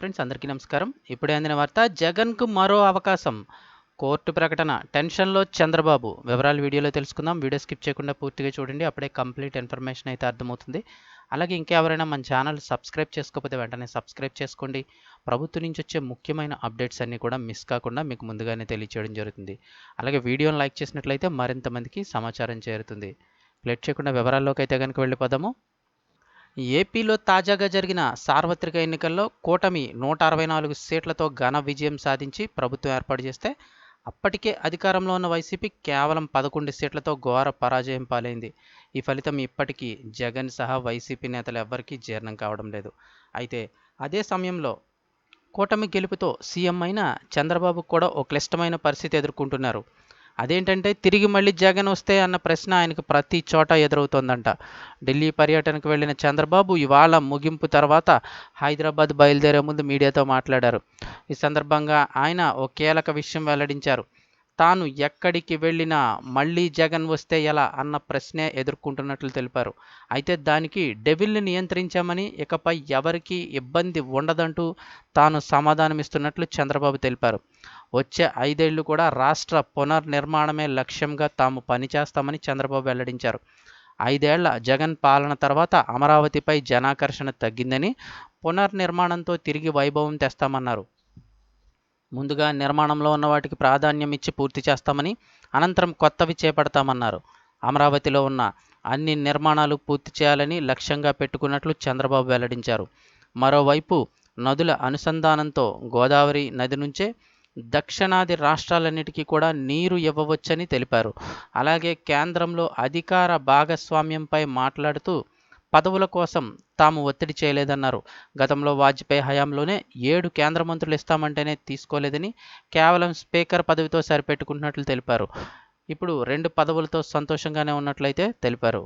Friends అందరికీ నమస్కారం. ఇప్పుడే అందిన వార్త జగన్కు మరో అవకాశం. కోర్టు ప్రకటన టెన్షన్లో చంద్రబాబు. వివరాలు వీడియోలో తెలుసుకుందాం. వీడియో స్కిప్ చేయకుండా పూర్తిగా చూడండి. అప్పుడే కంప్లీట్ ఇన్ఫర్మేషన్ అయితే అర్థమవుతుంది. అలాగే ఇంకెవరైనా మన ఛానల్ సబ్స్క్రైబ్ చేసుకోకపోతే వెంటనే సబ్స్క్రైబ్ చేసుకోండి. ప్రభుత్వం నుంచి వచ్చే ముఖ్యమైన అప్డేట్స్ అన్నీ కూడా మిస్ కాకుండా మీకు ముందుగానే తెలియచేయడం జరుగుతుంది. అలాగే వీడియోను లైక్ చేసినట్లయితే మరింత మందికి సమాచారం చేరుతుంది. లేట్ చేయకుండా వివరాల్లోకి అయితే కనుక వెళ్ళిపోదాము. ఏపీలో తాజాగా జరిగిన సార్వత్రిక ఎన్నికల్లో కూటమి నూట అరవై నాలుగు సీట్లతో ఘన విజయం సాధించి ప్రభుత్వం ఏర్పాటు చేస్తే అప్పటికే అధికారంలో ఉన్న వైసీపీ కేవలం పదకొండు సీట్లతో ఘోర పరాజయం పాలైంది. ఈ ఫలితం ఇప్పటికీ జగన్ సహా వైసీపీ నేతలు ఎవ్వరికీ జీర్ణం కావడం లేదు. అయితే అదే సమయంలో కూటమి గెలుపుతో సీఎం అయిన చంద్రబాబు కూడా ఒక క్లిష్టమైన పరిస్థితి ఎదుర్కొంటున్నారు. అదేంటంటే తిరిగి మళ్ళీ జగన్ వస్తే అన్న ప్రశ్న ఆయనకు ప్రతి చోట ఎదురవుతోందంట. ఢిల్లీ పర్యటనకు వెళ్ళిన చంద్రబాబు ఇవాళ ముగింపు తర్వాత హైదరాబాద్ బయలుదేరే ముందు మీడియాతో మాట్లాడారు. ఈ సందర్భంగా ఆయన ఓ కీలక విషయం వెల్లడించారు. తాను ఎక్కడికి వెళ్ళినా మళ్ళీ జగన్ వస్తే ఎలా అన్న ప్రశ్నే ఎదుర్కొంటున్నట్లు తెలిపారు. అయితే దానికి డెవిల్ని నియంత్రించామని ఇకపై ఎవరికీ ఇబ్బంది ఉండదంటూ తాను సమాధానమిస్తున్నట్లు చంద్రబాబు తెలిపారు. వచ్చే ఐదేళ్ళు కూడా రాష్ట్ర పునర్నిర్మాణమే లక్ష్యంగా తాము పనిచేస్తామని చంద్రబాబు వెల్లడించారు. ఐదేళ్ళ జగన్ పాలన తర్వాత అమరావతిపై జనాకర్షణ తగ్గిందని పునర్నిర్మాణంతో తిరిగి వైభవం తెస్తామన్నారు. ముందుగా నిర్మాణంలో ఉన్న వాటికి ప్రాధాన్యం ఇచ్చి పూర్తి చేస్తామని అనంతరం కొత్తవి చేపడతామన్నారు. అమరావతిలో ఉన్న అన్ని నిర్మాణాలు పూర్తి చేయాలని లక్ష్యంగా పెట్టుకున్నట్లు చంద్రబాబు వెల్లడించారు. మరోవైపు నదుల అనుసంధానంతో గోదావరి నది నుంచే దక్షిణాది రాష్ట్రాలన్నిటికీ కూడా నీరు ఇవ్వవచ్చని తెలిపారు. అలాగే కేంద్రంలో అధికార భాగస్వామ్యంపై మాట్లాడుతూ పదవుల కోసం తాము ఒత్తిడి చేయలేదన్నారు. గతంలో వాజ్పేయి హయాంలోనే ఏడు కేంద్ర మంత్రులు ఇస్తామంటేనే తీసుకోలేదని కేవలం స్పీకర్ పదవితో సరిపెట్టుకుంటున్నట్లు తెలిపారు. ఇప్పుడు రెండు పదవులతో సంతోషంగానే ఉన్నట్లయితే తెలిపారు.